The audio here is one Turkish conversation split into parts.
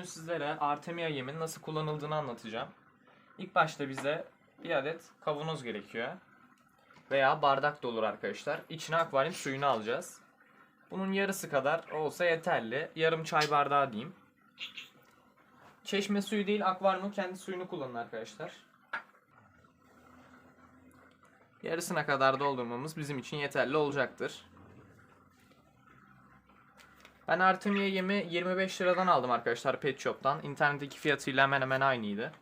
Bugün sizlere Artemia yemin nasıl kullanıldığını anlatacağım. İlk başta bize bir adet kavanoz gerekiyor. Veya bardak da olur arkadaşlar. İçine akvaryum suyunu alacağız. Bunun yarısı kadar olsa yeterli. Yarım çay bardağı diyeyim. Çeşme suyu değil akvaryumun kendi suyunu kullanın arkadaşlar. Yarısına kadar doldurmamız bizim için yeterli olacaktır. Ben Artemia yemi 25 liradan aldım arkadaşlar Pet Shop'tan. İnternetteki fiyatıyla hemen hemen aynıydı.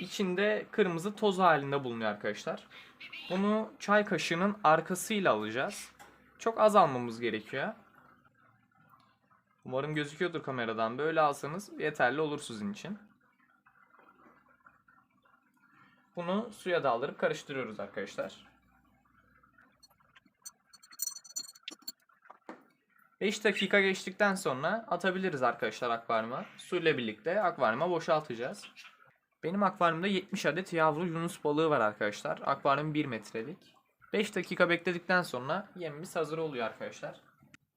İçinde kırmızı toz halinde bulunuyor arkadaşlar. Bunu çay kaşığının arkasıyla alacağız. Çok az almamız gerekiyor. Umarım gözüküyordur kameradan. Böyle alsanız yeterli olur sizin için. Bunu suya daldırıp karıştırıyoruz arkadaşlar. 5 dakika geçtikten sonra atabiliriz arkadaşlar akvaryuma. Suyla birlikte akvaryuma boşaltacağız. Benim akvaryumda 70 adet yavru yunus balığı var arkadaşlar. Akvaryum 1 metrelik. 5 dakika bekledikten sonra yemimiz hazır oluyor arkadaşlar.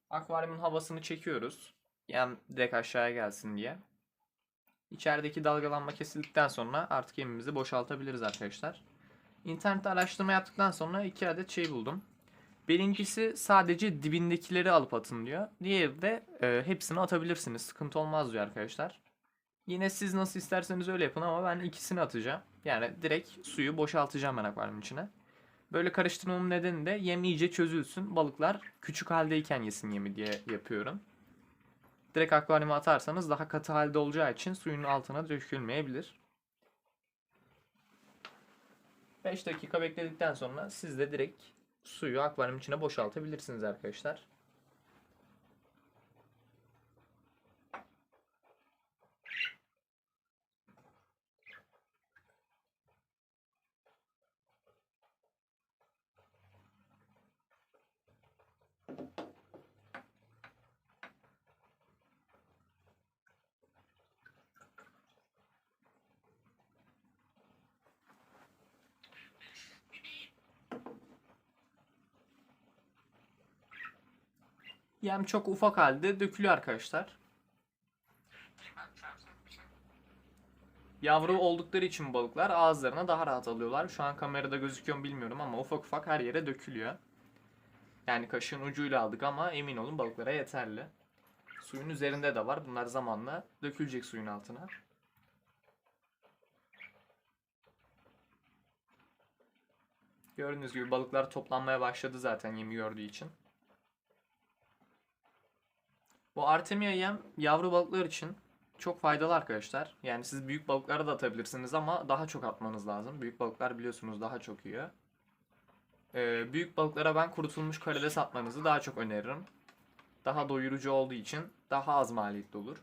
Akvaryumun havasını çekiyoruz. Yem direkt aşağıya gelsin diye. İçerideki dalgalanma kesildikten sonra artık yemimizi boşaltabiliriz arkadaşlar. İnternette araştırma yaptıktan sonra iki adet şey buldum. Birincisi sadece dibindekileri alıp atın diyor. Diğeri de e, hepsini atabilirsiniz. Sıkıntı olmaz diyor arkadaşlar. Yine siz nasıl isterseniz öyle yapın ama ben ikisini atacağım. Yani direkt suyu boşaltacağım ben akvaryumun içine. Böyle karıştırmamın nedeni de yem iyice çözülsün. Balıklar küçük haldeyken yesin yemi diye yapıyorum. Direkt akvaryuma atarsanız daha katı halde olacağı için suyun altına dökülmeyebilir. 5 dakika bekledikten sonra siz de direkt suyu akvaryum içine boşaltabilirsiniz arkadaşlar. Yem çok ufak halde dökülüyor arkadaşlar. Yavru oldukları için balıklar ağızlarına daha rahat alıyorlar. Şu an kamerada gözüküyor mu bilmiyorum ama ufak ufak her yere dökülüyor. Yani kaşığın ucuyla aldık ama emin olun balıklara yeterli. Suyun üzerinde de var. Bunlar zamanla dökülecek suyun altına. Gördüğünüz gibi balıklar toplanmaya başladı zaten yemi gördüğü için. Bu Artemia yem yavru balıklar için çok faydalı arkadaşlar. Yani siz büyük balıklara da atabilirsiniz ama daha çok atmanız lazım. Büyük balıklar biliyorsunuz daha çok yiyor. Ee, büyük balıklara ben kurutulmuş karides atmanızı daha çok öneririm. Daha doyurucu olduğu için daha az maliyetli olur.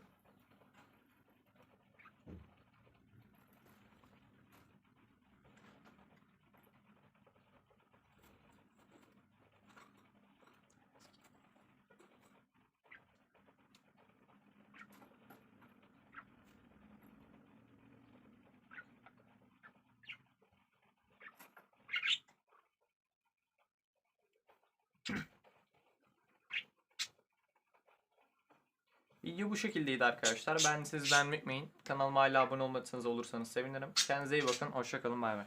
Video bu şekildeydi arkadaşlar. Ben siz beğenmeyi unutmayın. Kanalıma hala abone olmadıysanız olursanız sevinirim. Kendinize iyi bakın. Hoşçakalın. Bay bay.